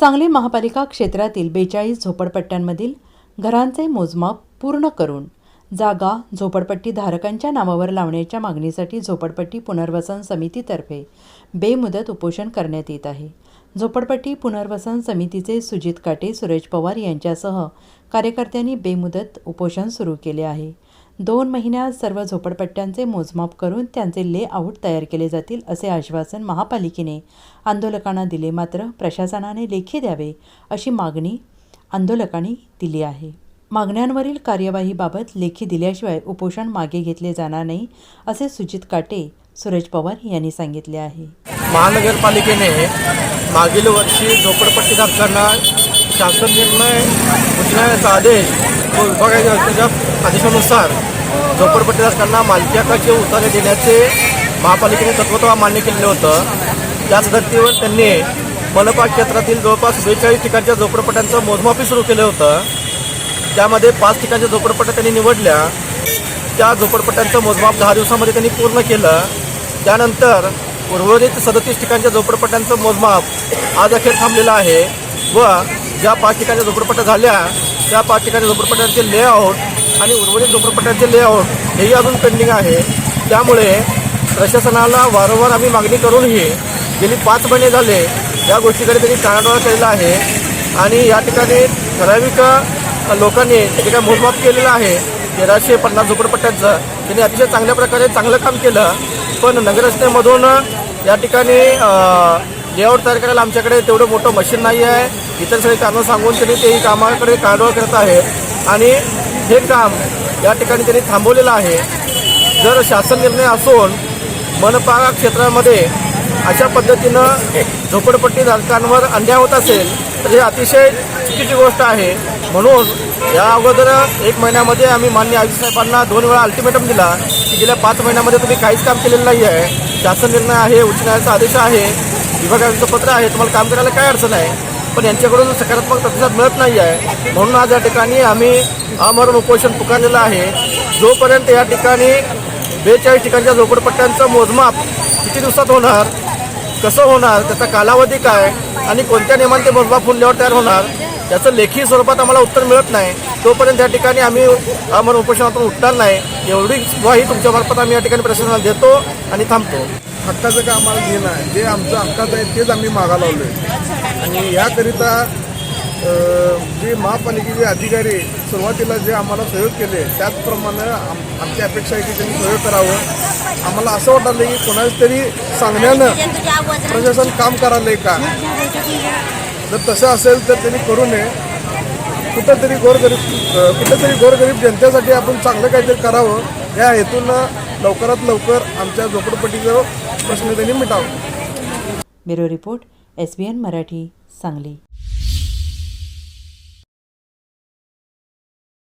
सांगली महापालिका क्षेत्रातील बेचाळीस झोपडपट्ट्यांमधील घरांचे मोजमाप पूर्ण करून जागा झोपडपट्टी धारकांच्या नावावर लावण्याच्या मागणीसाठी झोपडपट्टी पुनर्वसन समितीतर्फे बेमुदत उपोषण करण्यात येत आहे. झोपडपट्टी पुनर्वसन समितीचे सुजित काटे सुरेश पवार यांच्यासह कार्यकर्त्यांनी बेमुदत उपोषण सुरू केले आहे. दोन महिन्यात सर्व झोपडपट्ट्यांचे मोजमाप करून त्यांचे लेआउट तयार केले जातील असे आश्वासन महापालिकेने आंदोलकांना दिले. मात्र प्रशासनाने लेखी द्यावे अशी मागणी आंदोलकांनी दिली आहे. मागण्यांवरील कार्यवाहीबाबत लेखी दिल्याशिवाय उपोषण मागे घेतले जाणार नाही असे सुजित काटे सूरज पवार यांनी सांगितले आहे. महानगरपालिकेने मागील वर्षी झोपडपट्टी धारकांना शासन निर्णय उचलण्याचा आदेश व विभागाच्या आयुक्ताच्या आदेशानुसार झोपडपट्टी धारकांना मालकी हक्काचे उतारे देण्याचे महापालिकेने तत्वतः मान्य केलेलं होतं. त्याच धर्तीवर त्यांनी मनपा क्षेत्रातील जवळपास बेचाळीस ठिकाणच्या झोपडपट्ट्यांचं मोजमापी सुरू केलं होतं. त्यामध्ये पाच ठिकाणच्या झोपडपट्ट्या त्यांनी निवडल्या. त्या झोपडपट्ट्यांचं मोजमाप दहा दिवसामध्ये त्यांनी पूर्ण केलं. त्यानंतर उर्वरित सदतीस ठिकाणच्या झोपडपट्ट्यांचं मोजमाप आज अखेर थांबलेलं आहे व ज्या पाच ठिकाणी झोपडपट्ट्या झाल्या त्या पाच ठिकाणी झोपडपट्ट्यांचे लेआउट आणि उर्वरित झोपडपट्ट्यांचे लेआउट हेही अजून पेंडिंग आहे. त्यामुळे प्रशासनाला वारंवार आम्ही मागणी करूनही गेली पाच महिने झाले या गोष्टीकडे त्यांनी टाळाटोळा केलेला आहे. आणि या ठिकाणी ठराविक लोकांनी त्या ठिकाणी मोजमाप केलेलं आहे तेराशे पन्नास झोपडपट्ट्यांचं त्यांनी अतिशय चांगल्या प्रकारे चांगलं काम केलं. पण नगररचनेमधून या ठिकाणी लेआउट तयार करायला आमच्याकडे तेवढं मोठं मशीन नाही आहे. इतर सगळी कामं सांगून त्यांनी ते कामाकडे काढोळ करत आहे. आणि हे काम या ठिकाणी त्यांनी थांबवलेलं आहे. जर शासन निर्णय असून मनपा क्षेत्रामध्ये अशा पद्धतीनं झोपडपट्टी धारकांवर अन्याय होत असेल तर हे अतिशय चुकीची गोष्ट आहे. म्हणून या अगोदर एक महिन्यामध्ये आम्ही मान्य आयुक्त साहेबांना दोन वेळा अल्टिमेटम दिला की गेल्या पाच महिन्यामध्ये तुम्ही काहीच काम केलेलं नाही आहे शासन निर्णय आहे उच्च न्यायालयाचा आदेश आहे. विभागाचं पत्र आहे तुम्हाला काम करायला काय अडचण आहे? पण यांच्याकडून सकारात्मक प्रतिसाद मिळत नाही आहे. म्हणून आज या ठिकाणी आम्ही आमरण उपोषण पुकारलेलं आहे. जोपर्यंत या ठिकाणी बेचाळीस ठिकाणच्या झोपडपट्ट्यांचं मोजमाप किती दिवसात होणार कसं होणार त्याचा कालावधी काय आणि कोणत्या नियमाने ते मोजमाप फुलल्यावर तयार होणार याचं लेखी स्वरूपात आम्हाला उत्तर मिळत नाही. तोपर्यंत या ठिकाणी आम्ही आमरण उपोषणातून उठणार नाही. एवढी ग्वाही तुमच्यामार्फत आम्ही या ठिकाणी प्रशासनाला देतो आणि थांबतो. हक्काचं काम आम्हाला घेणं आहे जे आमचं हक्काचं आहे तेच आम्ही मागा लावलो आहे आणि याकरिता जे महापालिकेचे अधिकारी सुरुवातीला जे आम्हाला सहयोग केले त्याचप्रमाणे आम आमची अपेक्षा आहे की त्यांनी सहयोग करावं. आम्हाला असं वाटलं की कोणाच तरी सांगण्यानं प्रशासन काम करायलंय का? जर तसं असेल तर त्यांनी करू नये. कुठंतरी गोरगरीब कुठंतरी गोरगरीब जनतेसाठी आपण चांगलं काहीतरी करावं. या हेतूनं लवकरात लवकर आमच्या झोपडपट्टीचं प्रश्न त्यांनी मिटावा bureau report S B N Marathi Sangli.